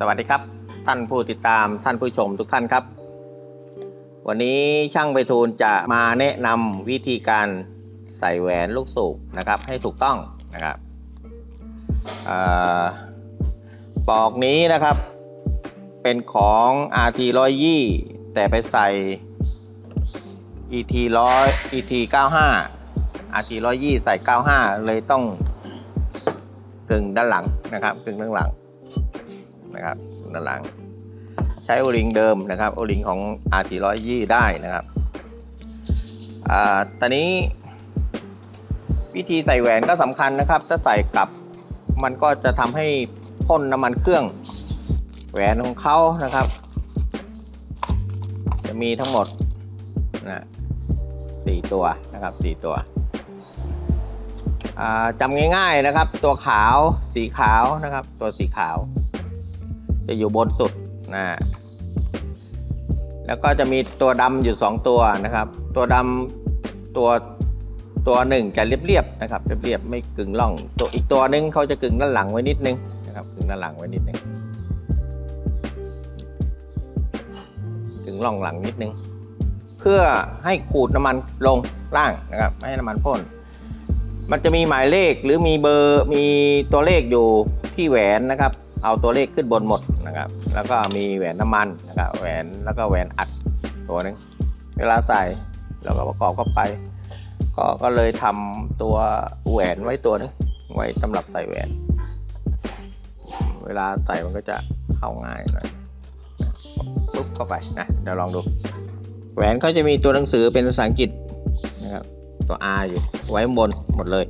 สวัสดีครับ ท่านผู้ติดตามท่านผู้ชมทุกท่านครับ วันนี้ช่างไปทูลจะมาแนะนำวิธีการใส่แหวนลูกสูบนะครับ ให้ถูกต้องนะครับอปอกนี้นะครับ เป็นของ RT 120แต่ไปใส่ ET 100 ET 95 RT 120ใส่ 95 เลยต้องกึ่งด้านหลังนะครับกึ่งด้านหลัง นะครับด้านหลัง ใช้โอลิงเดิมนะครับโอลิงของ RT 120 ได้นะครับอ่าตอนนี้วิธีใส่แหวนก็สำคัญนะครับ ถ้าใส่กลับมันก็จะทำให้พ่นน้ำมันเครื่องแหวนของเขานะครับ จะมีทั้งหมดนะสี่ตัวนะครับสี่ตัวจำง่ายๆนะครับ ตัวขาวสีขาวนะครับ ตัวสีขาว จะอยู่บนสุดนะแล้วก็จะมีตัวดำอยู่ 2 ตัวนะครับ ตัวดำตัวตัวหนึ่งจะเรียบๆนะครับเรียบๆไม่กึ่งร่อง ตัวอีกตัวหนึงเขาจะกึ่งด้านหลังไว้นิดนึงนะครับกึ่งด้านหลังไว้นิดนึงกึ่งร่องหลังนิดนึง เพื่อให้ขูดน้ำมันลงล่างนะครับไม่ให้น้ำมันพ่นมันจะมีหมายเลขหรือมีเบอร์มีตัวเลขอยู่ที่แหวนนะครับ เอาตัวเลขขึ้นบนหมดนะครับ แล้วก็มีแหวนน้ำมันนะครับแหวนแล้วก็แหวนอัดตัวหนึงเวลาใส่เราก็ประกอบเข้าไป ก็ก็เลยทำตัวแหวนไว้ตัวหนึงไว้สำหรับใส่แหวน เวลาใส่มันก็จะเข้าง่ายหน่อยปุ๊บเข้าไปนะเดี๋ยวลองดู แหวนเขาจะมีตัวหนังสือเป็นภาษาอังกฤษนะครับตัว R อยู่ไว้บนหมดเลย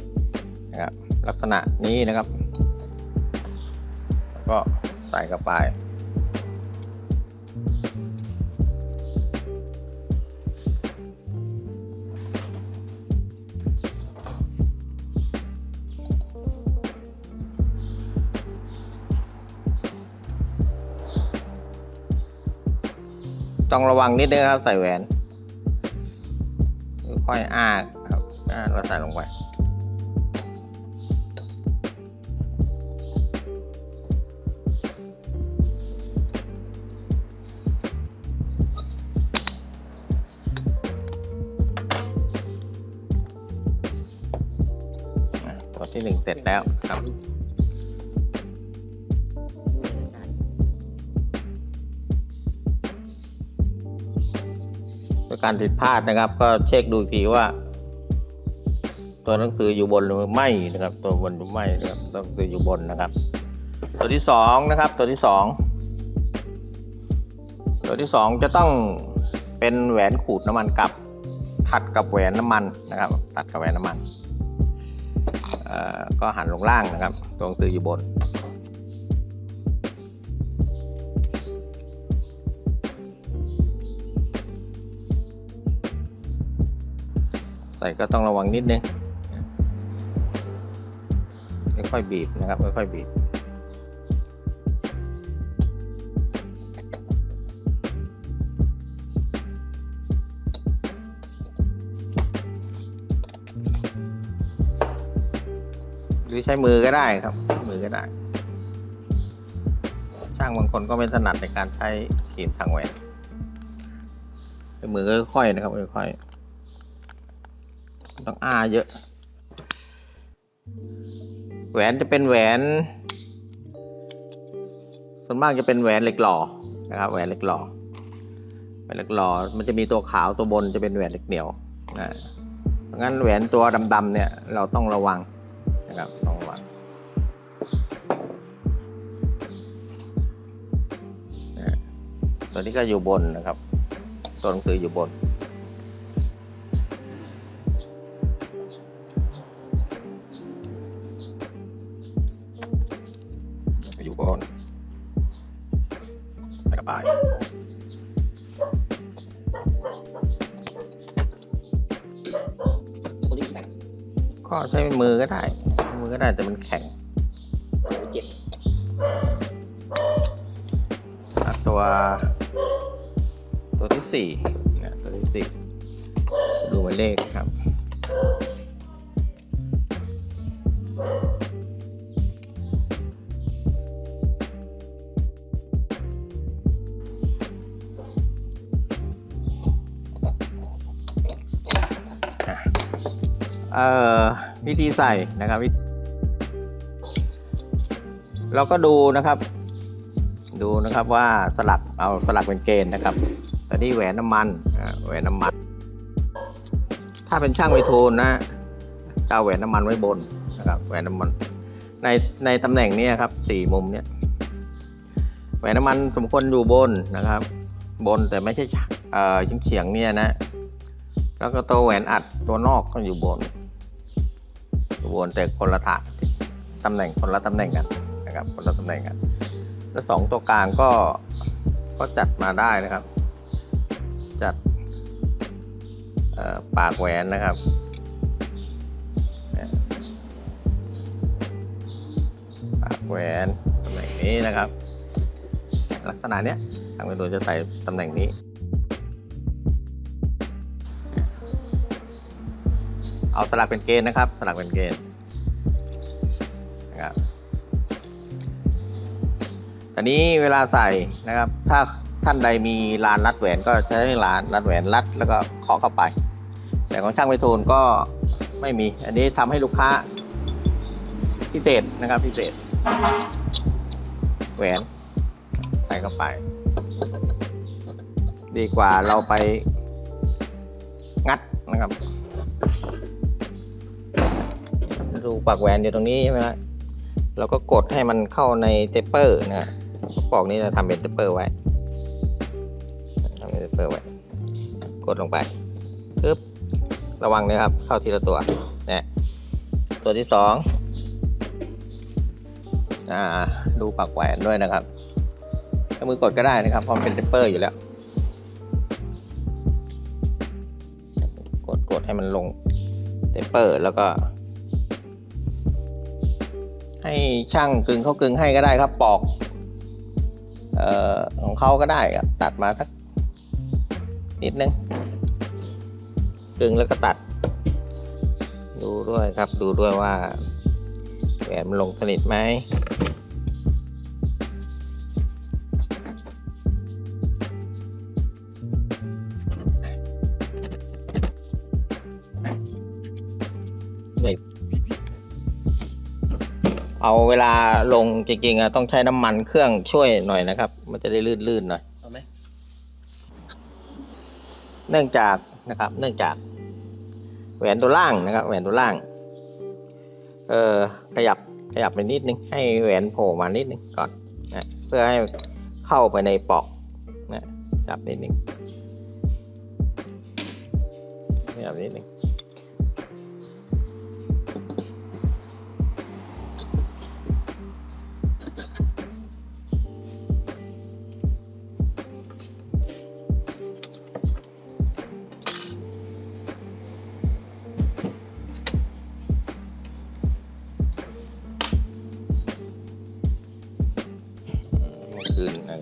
นะครับลักษณะนี้นะครับ ก็ใส่เข้าไป ต้องระวังนิดนึงครับใส่แหวน ค่อยอ้าครับอ้าเราใส่ลงไป ตัวที่หนึ่งเสร็จแล้วครับด้วยการผิดพลาดนะครับ ก็เช็คดูอีกทีว่า ตัวหนังสืออยู่บนหรือไม่นะครับ ตัวบนหรือไม่นะครับตัวหนังสืออยู่บนนะครับ ตัวที่สองนะครับ ตัวที่สองตัวที่สองจะต้องเป็นแหวนขูดน้ำมันกลับ ถัดกับแหวนน้ำมันนะครับ ตัดกับแหวนน้ำมันเอ่อ ก็หันลงล่างนะครับ ตัวหนังสืออยู่บน ใส่ก็ต้องระวังนิดนึงค่อยๆบีบนะครับค่อยๆบีบ หรือใช้มือก็ได้ครับ มือก็ได้ ช่างบางคนก็ไม่ถนัดในการใช้ขีดทางแหวนมือก็ค่อยนะครับค่อยๆต้องอ้าเยอะ แหวนจะเป็นแหวน ส่วนมากจะเป็นแหวนเหล็กหล่อนะครับแหวนเหล็กหล่อแหวนเหล็กหล่อมันจะมีตัวขาวตัวบนจะเป็นแหวนเหล็กเหนียวนะเพราะงั้นแหวนตัวดำๆเนี่ยเราต้องระวัง นะครับต้องระวังนะตัวนี้ก็อยู่บนนะครับ ตัวหนังสืออยู่บน อยู่บนใส่กระบายก็ใช้มือก็ได้ มือก็ได้แต่มันแข็งตัว ตัวที่สี่นะตัวที่สี่ดูหมายเลขครับเอ่อวิธีใส่นะครับวิธี เราก็ดูนะครับ ดูนะครับว่าสลักเอาสลักเป็นเกณฑ์นะครับต่นี่แหวนน้ำมันแหวนน้ำมัน ถ้าเป็นช่างไวทูลนะจะเอาแหวนน้ำมันไว้บนนะครับแหวนน้ำมันในในตำแหน่งนี้ครับสี่มุมเนี้ยแหวนน้ำมันสมควรอยู่บนนะครับ บนแต่ไม่ใช่เอ่อเฉียงเนี่ยนะ แล้วก็ตัวแหวนอัดตัวนอกก็อยู่บนอยู่บนแต่คนละถาตำแหน่งคนละตำแหน่งกัน นะครับคนละตำแหน่งกันแล้วสองตัวกลางก็ก็จัดมาได้นะครับ จัดปากแหวนนะครับปากแหวนตำแหน่งนี้นะครับ ลักษณะเนี้ยทางเมนูจะใส่ตำแหน่งนี้ เอาสลักเป็นเกณฑ์นะครับ สลักเป็นเกณฑ์ อันนี้เวลาใส่นะครับ ถ้าท่านใดมีลานรัดแหวนก็ใช้ลานรัดแหวนรัดแล้วก็เคาะเข้าไป แต่ของช่างไวโทนก็ไม่มี อันนี้ทำให้ลูกค้าพิเศษนะครับพิเศษ แหวนใส่เข้าไป ดีกว่าเราไปงัดนะครับ ดูปากแหวนอยู่ตรงนี้ใช่ไหมล่ะเราก็กดให้มันเข้าในเทปเปอร์นะ ปอกนี้จะทำเป็นเทปเปอร์ไว้ทำเป็นเทปเปอร์ไว้ กดลงไปปึ๊บระวังนะครับ เข้าทีละตัวเนี่ยตัวที่สองอ่าดูปากแหวนด้วยนะครับเอามือกดก็ได้นะครับเพราะมันเป็นเทปเปอร์อยู่แล้ว กดกดให้มันลงเทปเปอร์แล้วก็ให้ช่างกึงเขากึงให้ก็ได้ครับปอก ออของเขาก็ได้ครับตัดมาสักนิดนึงดึงแล้วก็ตัด ดูด้วยครับดูด้วยว่าแหวนมันลงสนิทไหม เอาเวลาลงจริงๆอะต้องใช้น้ำมันเครื่องช่วยหน่อยนะครับ มันจะได้ลื่นๆหน่อยเอาไหมเนื่องจากนะครับ เนื่องจาก แหวนตัวล่างนะครับ แหวนตัวล่าง เออขยับขยับไปนิดนึงให้แหวนโผล่มานิดนึงก่อนนะเพื่อให้เข้าไปในปลอกนะจับนิดนึงขยับนิดนึง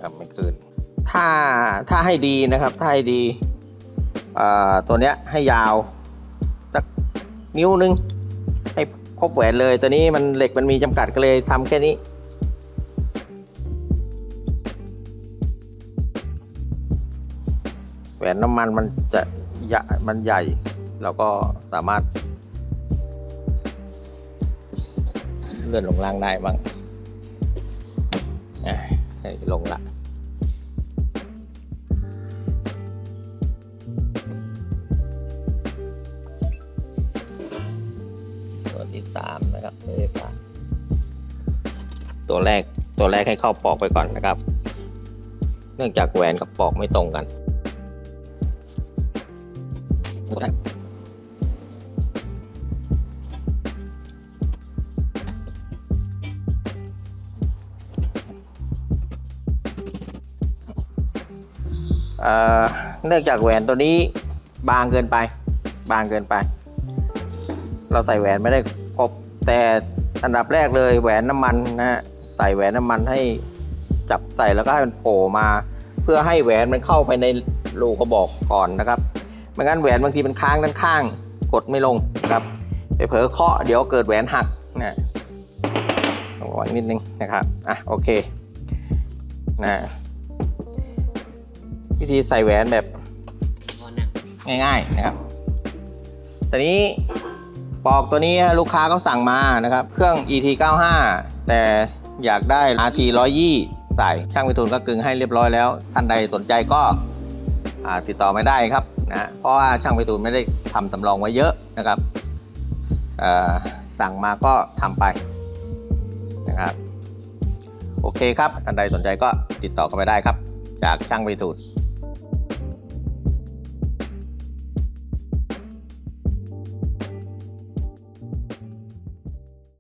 นะครับไม่คืน ถ้าถ้าให้ดีนะครับ ถ้าให้ดีตัวเนี้ยให้ยาวสักนิ้วนึง ให้ครบแหวนเลย ตัวนี้มันเหล็กมันมีจำกัดก็เลยทำแค่นี้แหวนน้ำมันมันจะใหญ่มันใหญ่ เราก็สามารถ เลื่อนลงล่างได้บ้างอ่ลงละามนะครับตัวที่สาตัวแรกตัวแรกให้เข้าปอกไปก่อนนะครับ เนื่องจากแหวนกับปอกไม่ตรงกันตัวแรกเนื่องจากแหวนตัวนี้บางเกินไป บางเกินไป เราใส่แหวนไม่ได้ครบ แต่อันดับแรกเลยแหวนน้ำมันนะฮะใส่แหวนน้ำมันให้จับใส่แล้วก็ให้มันโผล่มา เพื่อให้แหวนมันเข้าไปในรูกระบอกก่อนนะครับไม่งั้นแหวนบางทีมันค้างด้านข้าง กดไม่ลงนะครับ ไปเผลอเคาะเดี๋ยวเกิดแหวนหักนะต้องระวังนิดนึงนะครับอะโอเคนะวิธีใส่แหวนแบบง่ายๆนะครับตอนนี้ ปอกตัวนี้ลูกค้าเขาสั่งมานะครับ เครื่อง ET 95แต่อยากได้ RT 120ใส่ช่างไปทูลก็กึงให้เรียบร้อยแล้ว ท่านใดสนใจก็ติดต่อไม่ได้ครับนะเพราะว่าช่างไปทูลไม่ได้ทำสำรองไว้เยอะนะครับสั่งมาก็ทำไปนะครับโอเคครับท่านใดสนใจก็ติดต่อกันไปได้ครับ จากช่างไปทูล